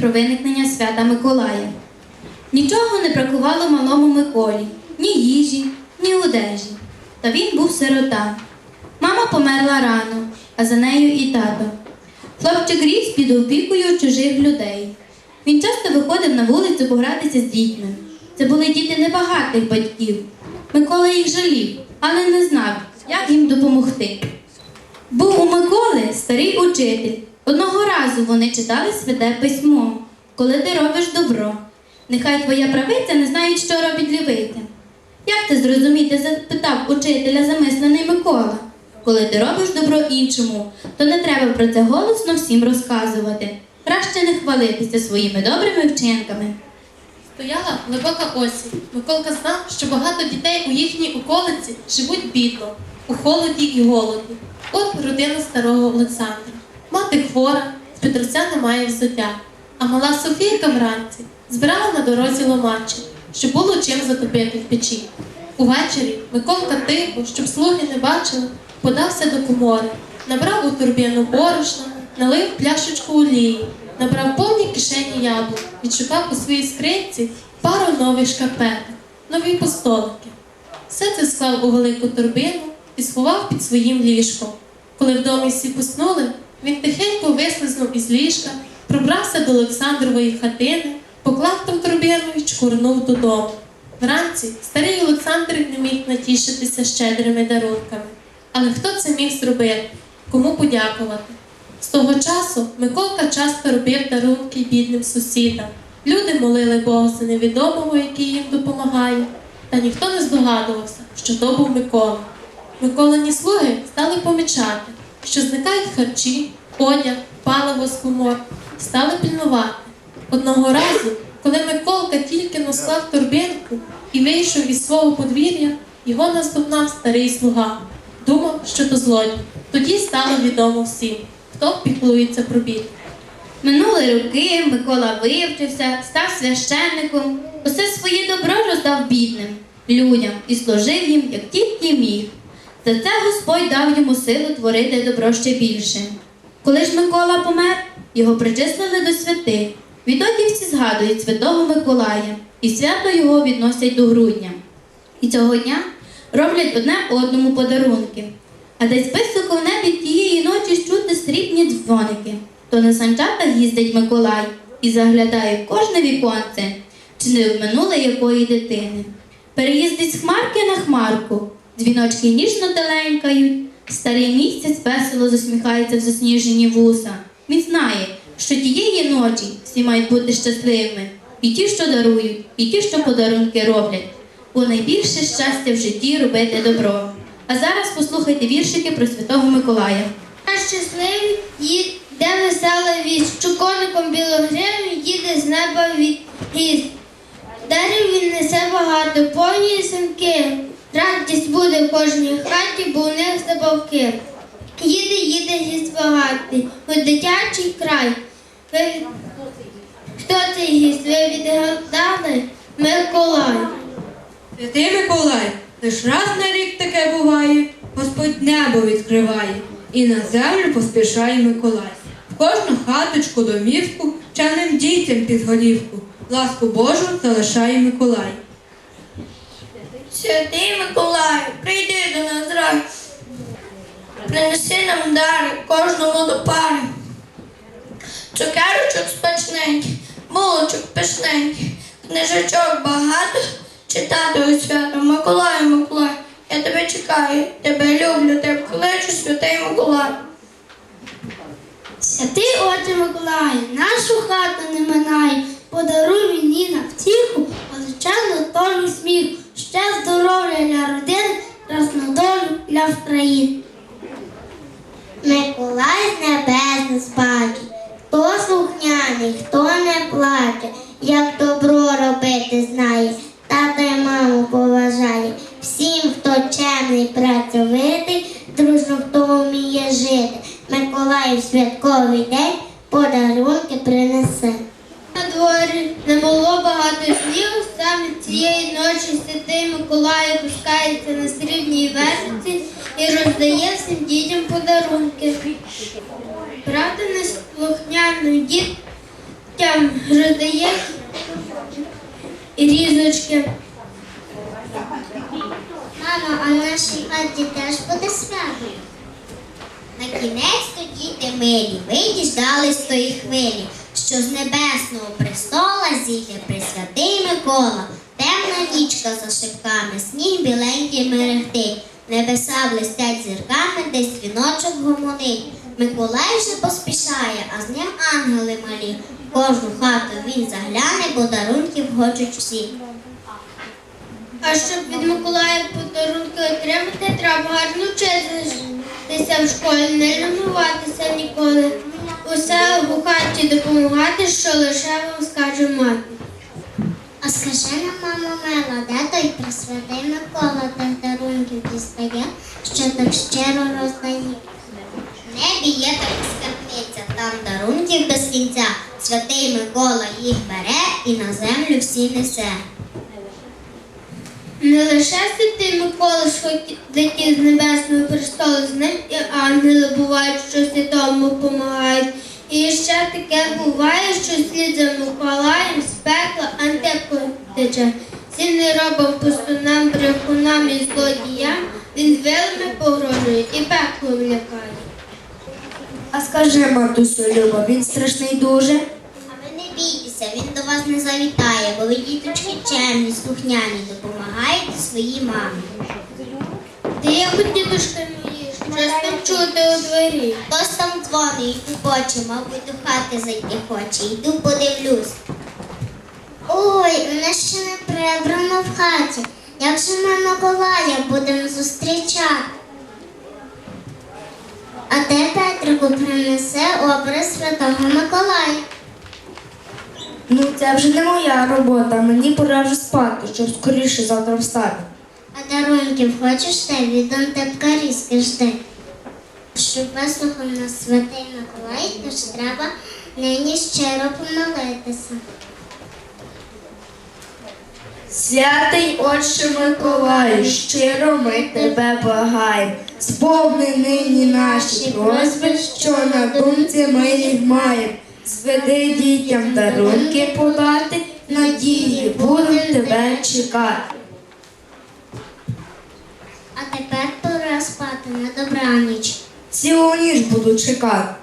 про виникнення свята Миколая. Нічого не бракувало малому Миколі, ні їжі, ні одежі. Та він був сирота. Мама померла рано, а за нею і тато. Хлопчик ріс під опікою чужих людей. Він часто виходив на вулицю погратися з дітьми. Це були діти небагатих батьків. Микола їх жалів, але не знав, як їм допомогти. Був у Миколи старий учитель. Одного разу вони читали святе письмо, коли ти робиш добро. Нехай твоя правиця не знає, що робить лівиця. Як це зрозуміти? запитав учителя замислений Микола. Коли ти робиш добро іншому, то не треба про це голосно всім розказувати. Краще не хвалитися своїми добрими вчинками. Стояла глибока осінь. Миколка знав, що багато дітей у їхній околиці живуть бідно, у холоді і голоді. От родина старого Олександра. Мати хвора, з Петруця немає взуття. А мала Софійка вранці збирала на дорозі ломачі, щоб було чим затопити в печі. Увечері Миколка тихо, щоб слуги не бачили, подався до комори, набрав у турбіну борошна, налив пляшечку олії, набрав повні кишені яблук, відшукав у своїй скринці пару нових шкарпеток, нові постолики. Все це склав у велику торбину і сховав під своїм ліжком. Коли в домі всі поснули, він тихенько вислизнув із ліжка, пробрався до Олександрової хатини, поклав там торбину і чкурнув додому. Вранці старий Олександр не міг натішитися щедрими дарунками. Але хто це міг зробити? Кому подякувати? З того часу Миколка часто робив дарунки бідним сусідам. Люди молили Бога за невідомого, який їм допомагає, та ніхто не здогадувався, що то був Микола. Миколині слуги стали помічати, що зникають харчі, одяг, паливо з комор, стали пильнувати. Одного разу, коли Миколка тільки насклав торбинку і вийшов із свого подвір'я, його наздогнав старий слуга. Думав, що то злодій. Тоді стало відомо всім, хто піклується про бід. Минули роки, Микола вивчився, став священником, усе своє добро роздав бідним людям і служив їм, як тільки міг. За це Господь дав йому силу творити добро ще більше. Коли ж Микола помер, його причислили до святих. Відтоді всі згадують святого Миколая, і свято його відносять до грудня. І цього дня роблять одне одному подарунки. А десь високо в небі тієї ночі чути срібні дзвоники. То на санчатах їздить Миколай і заглядає в кожне віконце, чи не обминули якої дитини. Переїздить з хмарки на хмарку, дзвіночки ніжно теленькають, старий місяць весело засміхається в засніжені вуса. Він знає, що тієї ночі всі мають бути щасливими, і ті, що дарують, і ті, що подарунки роблять. Бо найбільше щастя в житті робити добро. А зараз послухайте віршики про Святого Миколая. А щасливий їде весела вість, що коником білогривим їде з неба від гість. Дарів він несе багато, повні синки. Радість буде в кожній хаті, бо у них забавки. Їде, їде гість багатий, у дитячий край. Ви... Хто цей гість? Ви відгадали? Миколай. Святий Миколай, лиш раз на рік таке буває, Господь небо відкриває, і на землю поспішає Миколай. В кожну хаточку, домівку, чемним дітям під голівку, ласку Божу залишає Миколай. Святий Миколай, прийди до нас рай. Принеси нам дари кожному до пари. Цукерочок смачненьких, булочок пишненьких, книжечок багато, читати у свято. Миколай, Миколай, я тебе чекаю, тебе люблю, тебе кличу, святий Миколай. Святий Отче Миколаю, нашу хату не минай, подаруй мені на втіху, величезну тоню сміх, ще здоров'я для родин, красну долю для країн. Миколай з небес не спадить, хто слухняний, хто не плаче, як добро робити знає, тата й маму поважає. Всім, хто чемний, працьовитий, дружно хто вміє жити. Миколай в святковий день подарунки принесе. На дворі не було багато снігу, цієї ночі святий Миколай опускається на срібній вежиці і роздає всім дітям подарунки. Правда, неслухняний дід дітям роздає різочки. Мамо, а в нашій хаті теж буде свято. На кінець то діти милі, ви діждались тої хвилі, що з небесного престола зійде Пресвятий Микола. Темна нічка за шибками, сніг біленький мерехтить, небеса блистять зірками, десь віночок гомонить. Миколай вже поспішає, а з ним ангели малі. В кожну хату він загляне, бо дарунків хочуть всі. А щоб від Миколая подарунки отримати, треба гарно вчитися в школі, не лінуватися ніколи. Усе у хаті допомагати, що лише вам скаже мати. А скажи нам, мамо Мела, де той присвятий Микола тих дарунків дістає, що так щиро роздає? В небі є така скарбниця, там дарунків без кінця. Святий Микола їх бере і на землю всі несе. Не лише святий Микола хоті- з небесного престолу, з ним і ангели бувають, що святому допомагають. І ще таке буває, що слід за Миколаєм з пекла антепко тече. Всім неробам, пустунам, брехунам і злодіям він вилами погрожує і пеклом лякає. А скажи, матусю Люба, він страшний дуже. А ви не бійтеся, він до вас не завітає, бо ви діточки чемні, слухняні, допомагаєте своїй мамі. Тихо, дідушка мої, щось там чути у дворі. Хтось там дзвонить, йду поче, мабуть, до хати зайти хоче. Йду подивлюсь. Ой, мене ще не прибрано в хаті. Як же ми Миколая будемо зустрічати? А де Петрику принесе образ Святого Миколая? Ну, це вже не моя робота. Мені пора вже спати, щоб скоріше завтра встати. А дарунків хочеш ти від антепкарі, скажи. Щоб вислухав нас святий Миколай, тож треба нині щиро помолитися. Святий Отче Миколаю, щиро ми тебе благаємо. Сповни нині наші просьби, що на думці ми їх маємо. Зведи дітям дарунки подати, надії будемо тебе чекати. А тепер пора спати на добраніч. Цілу ніч буду чекати.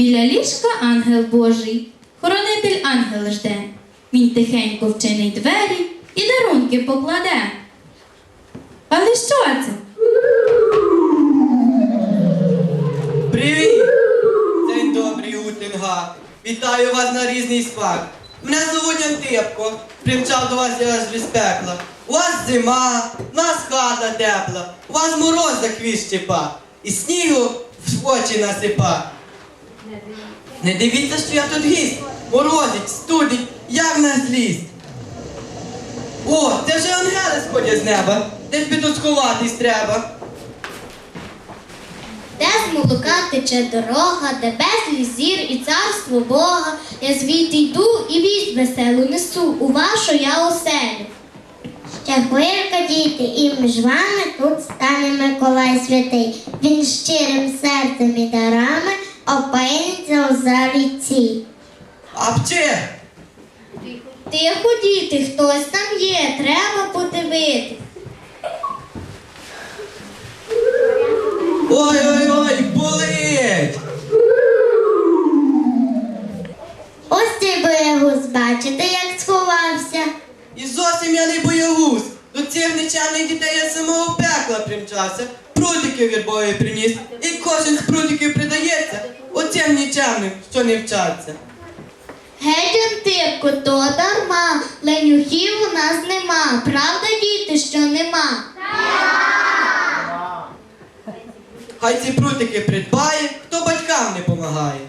Біля ліжка ангел Божий, хоронитель ангел жде. Він тихенько вчинить двері і дарунки покладе. Але що це? Привіт! День добрий, Утинга. Вітаю вас на різний смак. Мене звуть Антипко. Примчав до вас я з пекла. У вас зима, в нас хата тепла, у вас мороз за хвіст щепа, і снігу в очі насипа. Не дивіться, що я тут гість. Морозить, студить, як на злість. О, це вже ангели сходять з неба. Десь би тут сховатись треба. Де з молока тече дорога, де безліч зір і царство Бога. Я звідти йду і вість веселу несу у вашу я оселю. Хвилька, діти, і між вами тут стане Миколай святий. Він щирим серцем і дарами у залі цій. Апче! Тихо, діти, хтось там є, треба подивитись. Ой-ой-ой, болить! Ось цей боягуз, бачите, як сховався. І зовсім я не боягуз. До цих нечемних дітей я з самого пекла примчався, прутиків вірбові приніс, і кожен з прутиків придається оцим нічемним, що не вчаться. Геть, Антипко, то дарма, ленюхів у нас нема. Правда, діти, що нема? Хай ці прутики придбає, хто батькам не помагає.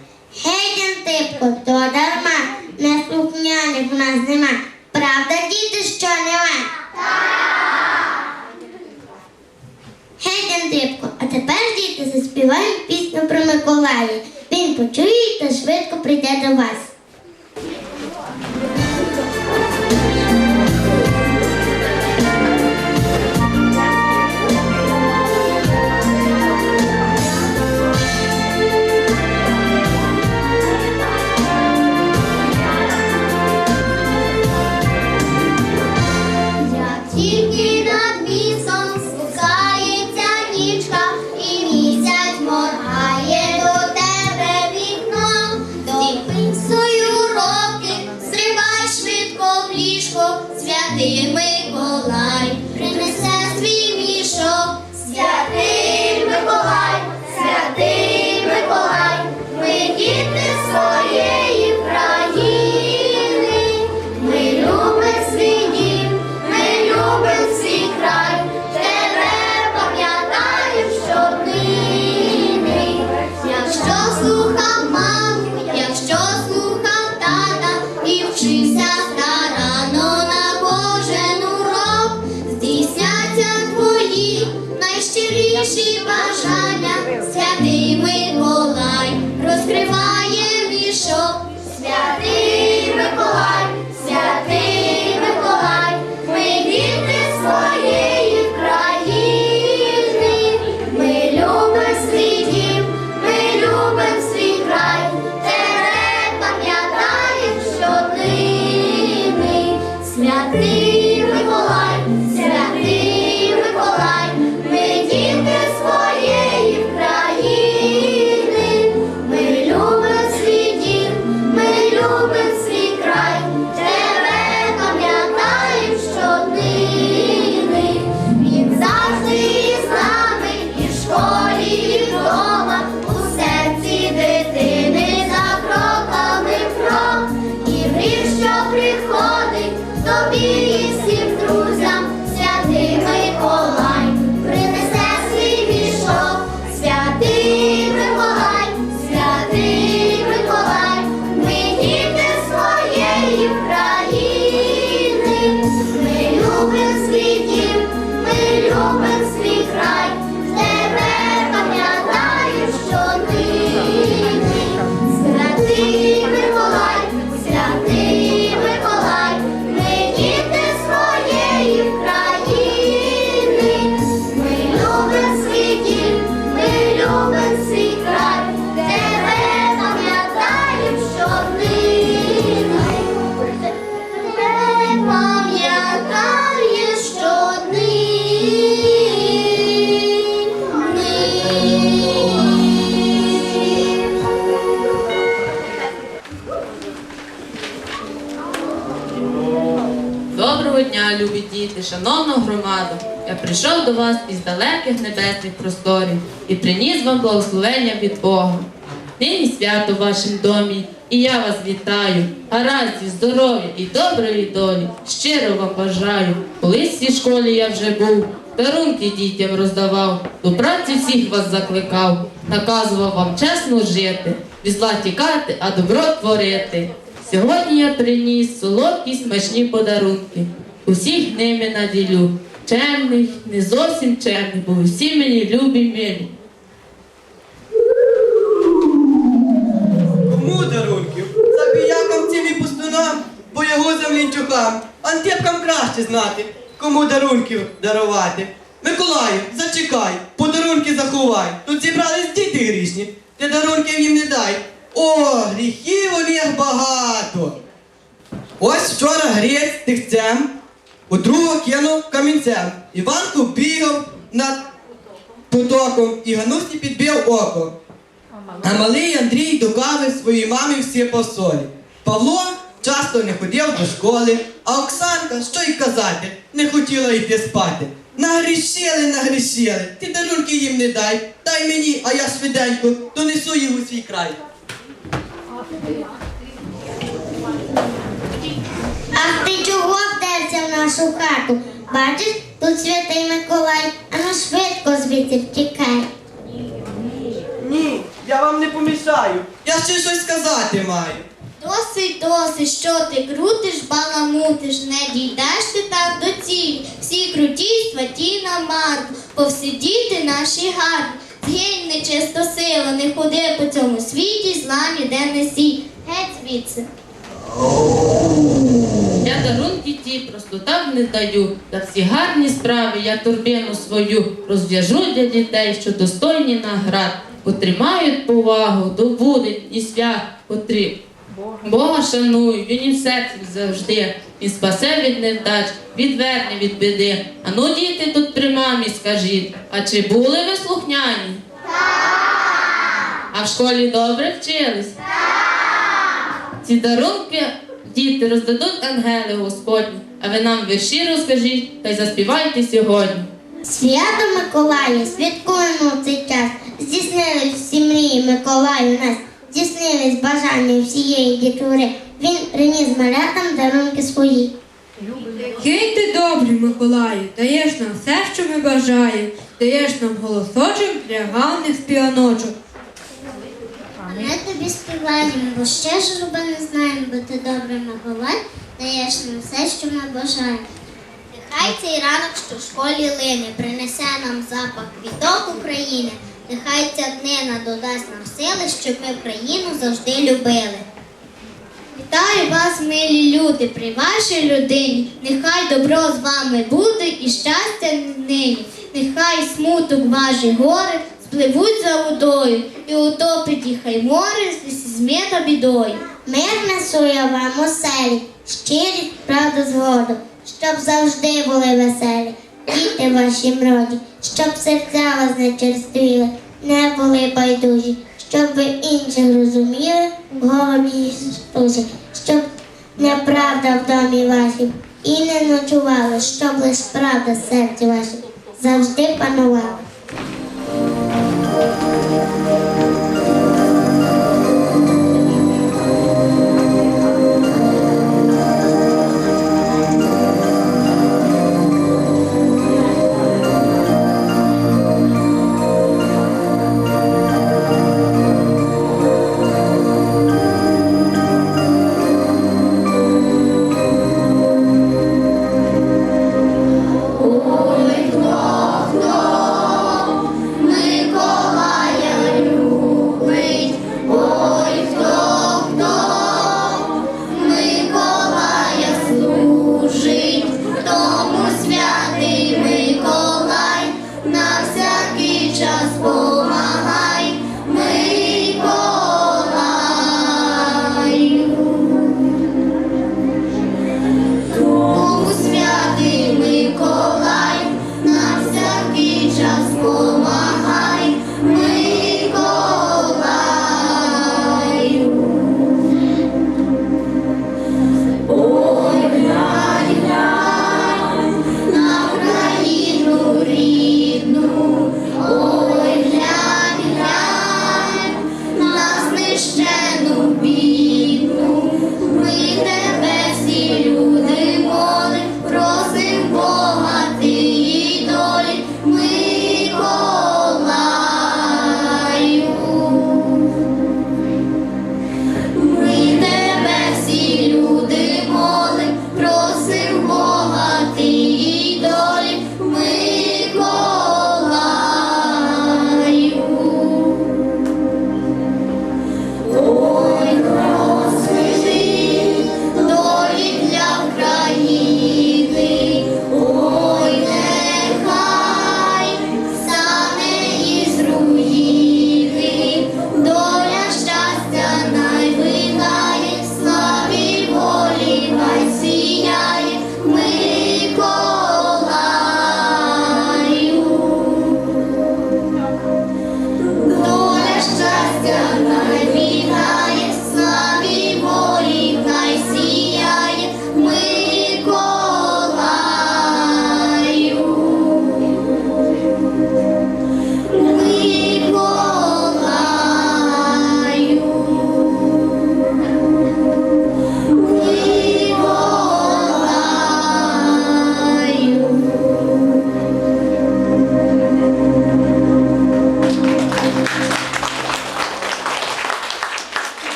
Геть, Антипко, то дарма, неслухняних у нас нема. Правда, діти, що нема? Геть, Антипко, а діти заспіваємо пісню про Миколая. Він почує та швидко прийде до вас. Найщиріші бажання, святий прийшов до вас із далеких небесних просторів і приніс вам благословення від Бога. Нині свято в вашому домі, і я вас вітаю. Гараздів, здоров'я і доброї долі. Щиро вам бажаю. Колись в цій школі я вже був, дарунки дітям роздавав, до праці всіх вас закликав, наказував вам чесно жити, від тікати, а добро творити. Сьогодні я приніс солодкі смачні подарунки. Усіх ними наділю. Чемних, не зовсім чемних, бо всі мені любі милі. Кому дарунків? Забіякам цим і пустунам, боягузам лінчукам, антепкам краще знати, кому дарунків дарувати. Миколаю, зачекай, подарунки заховай. Тут зібрались діти грішні, ти дарунків їм не дай. О, гріхів у них багато. Ось вчора грець тихцем, у другого кинув камінцем. Іванку бігав над потоком і ганусі підбив око. А малий Андрій до своїй мамі всі по солі. Павло часто не ходив до школи, а Оксанка, що й казати, не хотіла йти спати. Нагрішили, нагрішили, ти дарунки їм не дай, дай мені, а я швиденько донесу їх у свій край. Ах ти чого вдерся в нашу хату? Бачиш, тут святий Миколай, а ну швидко звідси втікай. Ні, я вам не помішаю. Я ще щось сказати маю. Досить, досить, що ти крутиш, баламутиш, не дійдеш ти так до цілі. Всі круті, святі на марку, повсидіти наші гарні. Згинь нечисто сила, не ходи по цьому світі, зла ніде не сій. Геть звідси. Я дарунки ті просто так не даю. За всі гарні справи я турбину свою розв'яжу для дітей, що достойні наград, котрі мають повагу до будень і свят, котрі Бога шанують, він серцем завжди. Він спасе від невдач, відверне від біди. А ну, діти, тут при мамі скажіть, а чи були ви слухняні? А в школі добре вчились? Ці дарунки діти роздадуть ангели Господні, а ви нам вірші розкажіть та й заспівайте сьогодні. Свято Миколая, святкуємо в цей час. Здійснились всі мрії Миколаю нас, здійснились бажання всієї дітвори. Він приніс малятам дарунки свої. Який ти добрий, Миколаю, даєш нам все, що ми бажаємо, даєш нам голосочок для гавних співаночок. Ми тобі співаємо, бо ще ж роби не знаємо, бо ти добрий Миколай, даєш нам все, що ми бажаємо. Нехай цей ранок, що в школі лине, принесе нам запах квіток України. Нехай ця днина додасть нам сили, щоб ми Україну завжди любили. Вітаю вас, милі люди, при вашій людині. Нехай добро з вами буде і щастя нині. Нехай смуток ваші гори спливуть за водою, і утопить їх хай море з зміта бідою. Мир несу я вам оселі, щирість, правду згоду, щоб завжди були веселі, діти ваші мроді, щоб серця вас не черствіли, не були байдужі, щоб ви інших розуміли, в голоді Ісусі, щоб неправда в домі вашім і не ночували, щоб лиш правда серці вашім завжди панувала.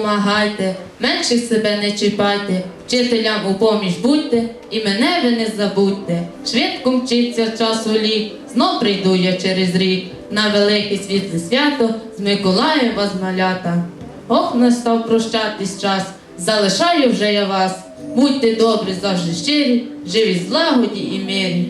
Допомагайте, менших себе не чіпайте, вчителям у поміч будьте, і мене ви не забудьте. Швидко мчиться часу лік, знов прийду я через рік на велике світле свято з Миколаєм вас малята. Ох, настав прощатись час, залишаю вже я вас. Будьте добрі, завжди щирі, живі злагоді і мирі.